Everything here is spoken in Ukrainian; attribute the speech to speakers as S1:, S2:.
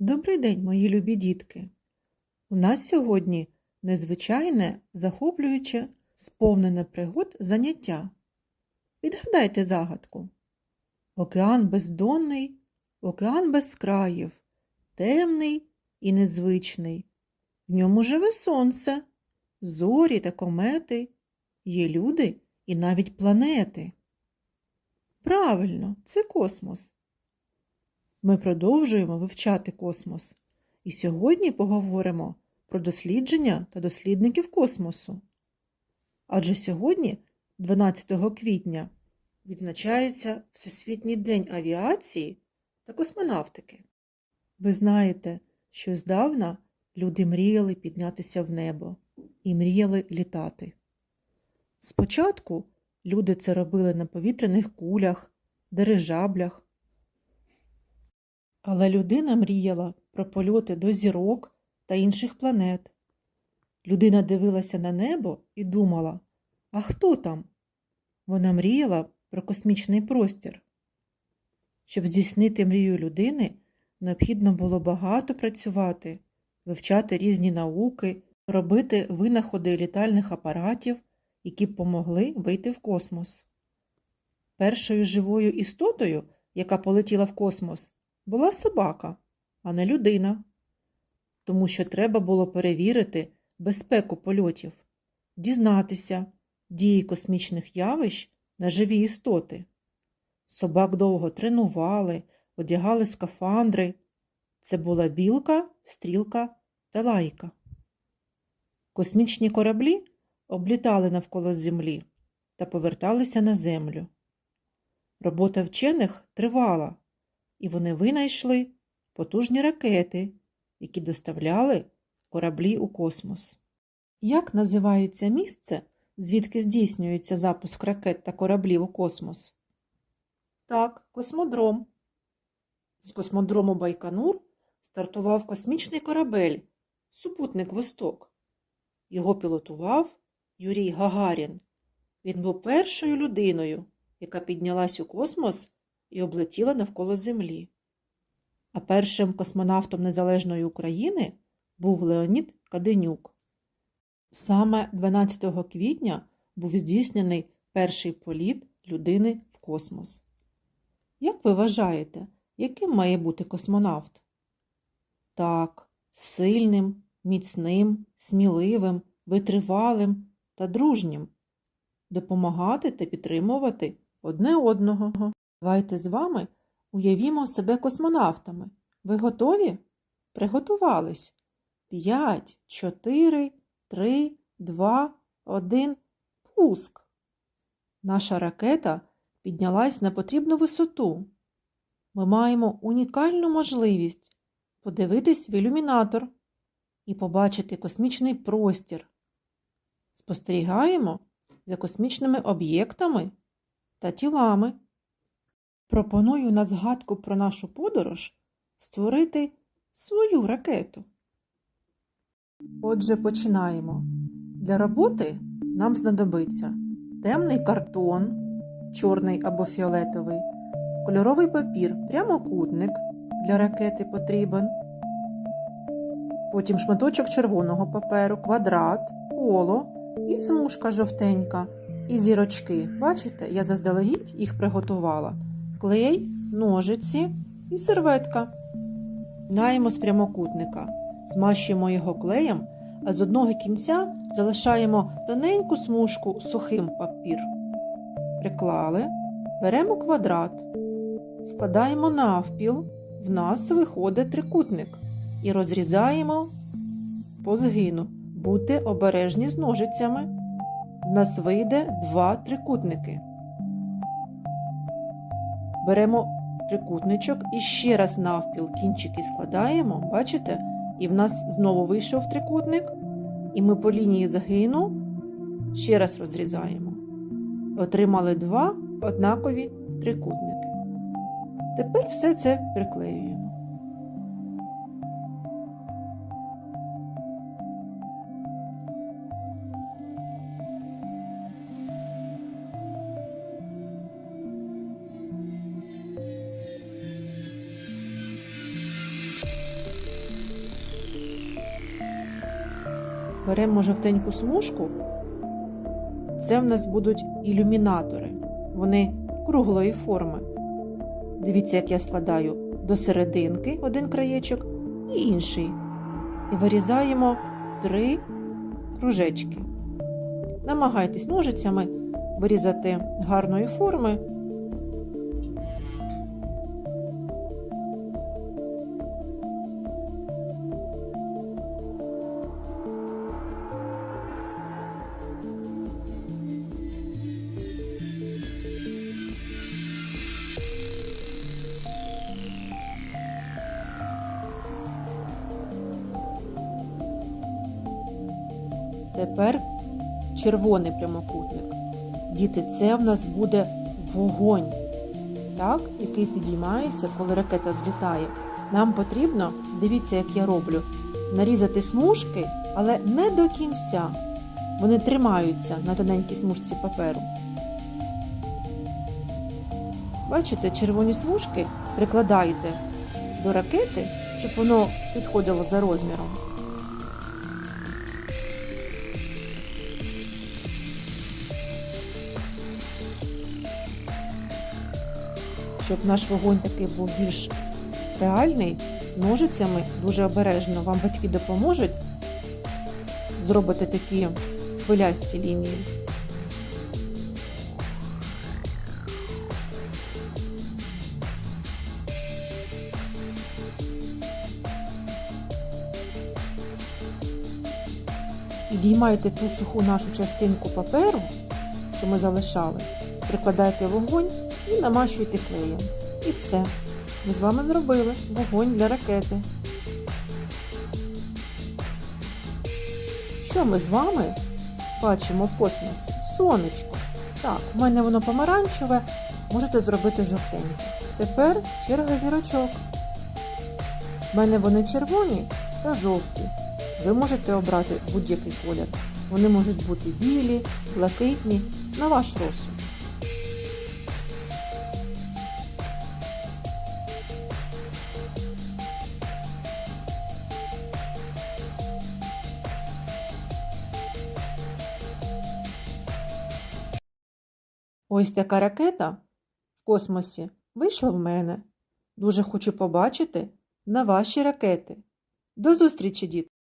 S1: Добрий день, мої любі дітки! У нас сьогодні незвичайне, захоплююче, сповнене пригод заняття. Відгадайте загадку. Океан бездонний, океан без країв, темний і незвичний. В ньому живе сонце, зорі та комети, є люди і навіть планети. Правильно, це космос. Ми продовжуємо вивчати космос і сьогодні поговоримо про дослідження та дослідників космосу. Адже сьогодні, 12 квітня, відзначається Всесвітній день авіації та космонавтики. Ви знаєте, що здавна люди мріяли піднятися в небо і мріяли літати. Спочатку люди це робили на повітряних кулях, дирижаблях. Але людина мріяла про польоти до зірок та інших планет. Людина дивилася на небо і думала, а хто там? Вона мріяла про космічний простір. Щоб здійснити мрію людини, необхідно було багато працювати, вивчати різні науки, робити винаходи літальних апаратів, які б помогли вийти в космос. Першою живою істотою, яка полетіла в космос, була собака, а не людина, тому що треба було перевірити безпеку польотів, дізнатися дії космічних явищ на живі істоти. Собак довго тренували, одягали скафандри. Це була білка, стрілка та лайка. Космічні кораблі облітали навколо землі та поверталися на землю. Робота вчених тривала і вони винайшли потужні ракети, які доставляли кораблі у космос. Як називається місце, звідки здійснюється запуск ракет та кораблів у космос? Так, космодром. З космодрому Байконур стартував космічний корабель Супутник Восток. Його пілотував Юрій Гагарін. Він був першою людиною, яка піднялась у космос і облетіла навколо Землі. А першим космонавтом Незалежної України був Леонід Каденюк. Саме 12 квітня був здійснений перший політ людини в космос. Як ви вважаєте, яким має бути космонавт? Так, сильним, міцним, сміливим, витривалим та дружнім, допомагати та підтримувати одне одного. Давайте з вами уявімо себе космонавтами. Ви готові? Приготувались. П'ять, чотири, три, два, один. Пуск. Наша ракета піднялась на потрібну висоту. Ми маємо унікальну можливість подивитись в ілюмінатор і побачити космічний простір. Спостерігаємо за космічними об'єктами та тілами. Пропоную на згадку про нашу подорож створити свою ракету. Отже, починаємо. Для роботи нам знадобиться темний картон, чорний або фіолетовий, кольоровий папір, прямокутник для ракети потрібен. Потім шматочок червоного паперу, квадрат, коло і смужка жовтенька, і зірочки. Бачите, я заздалегідь їх приготувала клей, ножиці і серветка. Наємо з прямокутника, змащуємо його клеєм, а з одного кінця залишаємо тоненьку смужку сухим папір. Приклали, беремо квадрат, складаємо навпіл, в нас виходить трикутник і розрізаємо по згину. Будьте обережні з ножицями. В нас вийде два трикутники. Беремо трикутничок і ще раз навпіл кінчики складаємо, бачите? І в нас знову вийшов трикутник, і ми по лінії загину ще раз розрізаємо. Отримали два однакові трикутники. Тепер все це приклеюємо. Беремо жовтеньку смужку. Це в нас будуть ілюмінатори. Вони круглої форми. Дивіться, як я складаю до серединки один краєчок і інший. І вирізаємо три кружечки. Намагайтесь ножицями вирізати гарної форми. Тепер червоний прямокутник. Діти, це в нас буде вогонь, так, який підіймається, коли ракета злітає. Нам потрібно, дивіться, як я роблю, нарізати смужки, але не до кінця. Вони тримаються на тоненькій смужці паперу. Бачите, червоні смужки прикладаєте до ракети, щоб воно підходило за розміром. Щоб наш вогонь такий був більш реальний, ножицями дуже обережно вам батьки допоможуть зробити такі хвилясті лінії. І діймайте ту суху нашу частинку паперу, що ми залишали, прикладайте вогонь і намащуйте клеєм. І все. Ми з вами зробили вогонь для ракети. Що ми з вами бачимо в космосі? Сонечко. Так, в мене воно помаранчеве, можете зробити жовтеньке. Тепер черга зірочок. В мене вони червоні та жовті. Ви можете обрати будь-який колір. Вони можуть бути білі, блакитні, на ваш розсуд. Ось така ракета в космосі вийшла в мене. Дуже хочу побачити на ваші ракети. До зустрічі, діти!